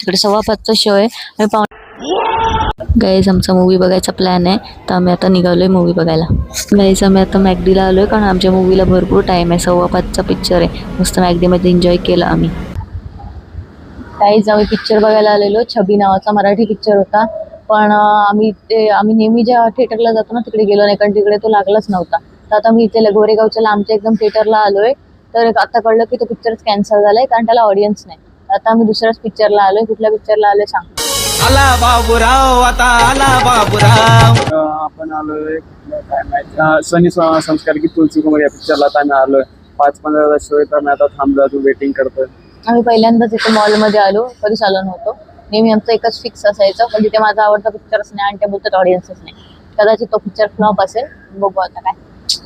तिकडे सव्वा पाचचा शो आहे. पाहुण पाव गाईज आमचा मूवी बघायचा प्लॅन आहे. तर आम्ही आता निघालोय मूवी बघायला. गाईज आम्ही आता मॅगडीला आलोय कारण आमच्या मूवीला भरपूर टाइम आहे. सव्वा पाचचा पिक्चर आहे. मस्त मॅगडीमध्ये एन्जॉय केला आम्ही. काहीच आम्ही पिक्चर बघायला आलेलो. छबी नावाचा मराठी पिक्चर होता. पण आम्ही ते आम्ही नेहमी ज्या थिएटरला जातो ना तिकडे गेलो नाही. कारण तिकडे तो लागलाच नव्हता. तर आता मी इथे गोरेगावच्या लांबच्या एकदम थिएटरला आलोय. तर आता कळलं की तो पिक्चरच कॅन्सल झालाय कारण त्याला ऑडियन्स नाही. आता आम्ही दुसऱ्याच पिक्चरला आलोय. कुठल्या पिक्चरला आलोय सांग. आला बाबूराव आता आला बाबूराव. अ, आपण आलोय. काय माहीत अ, सनी संस्कार की तुलसी कुमार या पिक्चरला आता आम्ही आलोय. पाच पंधरा शो आहे तर आम्ही आता थांबलो अजून वेटिंग करतोय. आम्ही पहिल्यांदाच इथे मॉलमध्ये आलो. कधीच आलो नव्हतो नेहमी आमचं एकच फिक्स असायचं. पण तिथे माझा आवडता पिक्चरच नाही आणि ते बोलतात ऑडियन्सच नाही. कदाचित तो पिक्चर फ्लॉप असेल. बघू आता काय.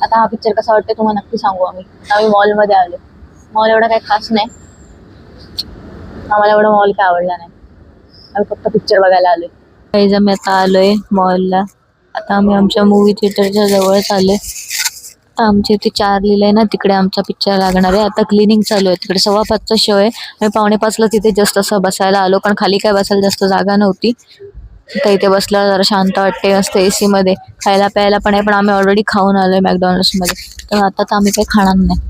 आता हा पिक्चर कसा वाटतोय तुम्हाला नक्की सांगू आम्ही. आम्ही मॉलमध्ये आलो मॉल एवढा काही खास नाही. आम्हाला एवढा मॉल काय आवडला नाही. आम्ही फक्त पिक्चर बघायला आलोय. काही आम्ही आता आलोय मॉलला आता आम्ही आमच्या मूवी थिएटरच्या जवळच आलोय. आता आमच्या इथे चार लिहिलंय ना तिकडे आमचा पिक्चर लागणार आहे. आता क्लिनिंग चालू आहे. तिकडे सव्वा पाचचा शो आहे. आम्ही पावणे पाचला तिथे जस्ट असं बसायला आलो. कारण खाली काय बसायला जास्त जागा नव्हती. तर इथे बसला जरा शांत वाटते मस्त एसी मध्ये. खायला प्यायला पण आहे पण आम्ही ऑलरेडी खाऊन आलोय मॅकडॉनल्ड्समध्ये. तर आता तर आम्ही काही खाणार नाही.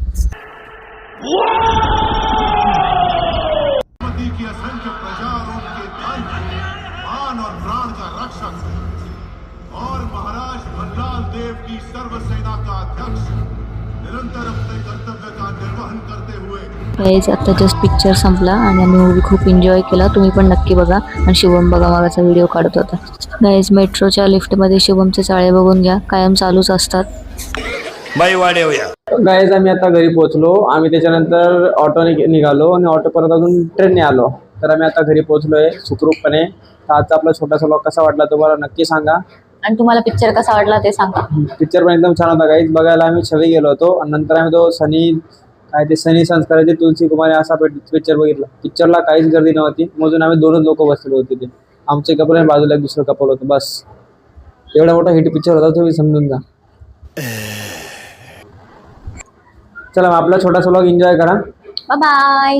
और महाराज भंडाल देव की सर्व सेना का अध्यक्ष। गाईज आता जस्ट पिक्चर संपला आणि आम्ही मूवी खूप एन्जॉय केला. तुम्ही पण नक्की बघा आणि शिवम बघा मागाचा व्हिडिओ काढत होता. गाईज मेट्रोच्या लिफ्टमध्ये शिवमचे चाळे बघून घ्या. कायम चालूच असतात. गाईज आम्ही आता घरी पोहोचलो. आम्ही त्याच्यानंतर ऑटोने निघालो आणि ऑटो परत अजून ट्रेनने आलो. तर आम्ही आता घरी पोहोचलोय सुखरूपपणे. तर आजचा आपला छोटासा लॉक कसा वाटला तुम्हाला नक्की सांगा. आणि तुम्हाला पिक्चर कसा वाटला ते सांगा. पिक्चर पण एकदम छान होता गाईज बघायला आम्ही छवी गेलो होतो. आणि नंतर आम्ही तो सनी काय ते सनी संस्काराचे तुलसी कुमार असा पिक्चर बघितला. पिक्चरला काहीच गर्दी नव्हती. मजून आम्ही दोनच लोक बसलेलो होते ते आमचे कपल आणि बाजूला एक दुसरं कपल होतं. बस. एवढा मोठा हिट पिक्चर होता तुम्ही समजून जा चला आपला छोटासा व्लॉग एन्जॉय करा. बाय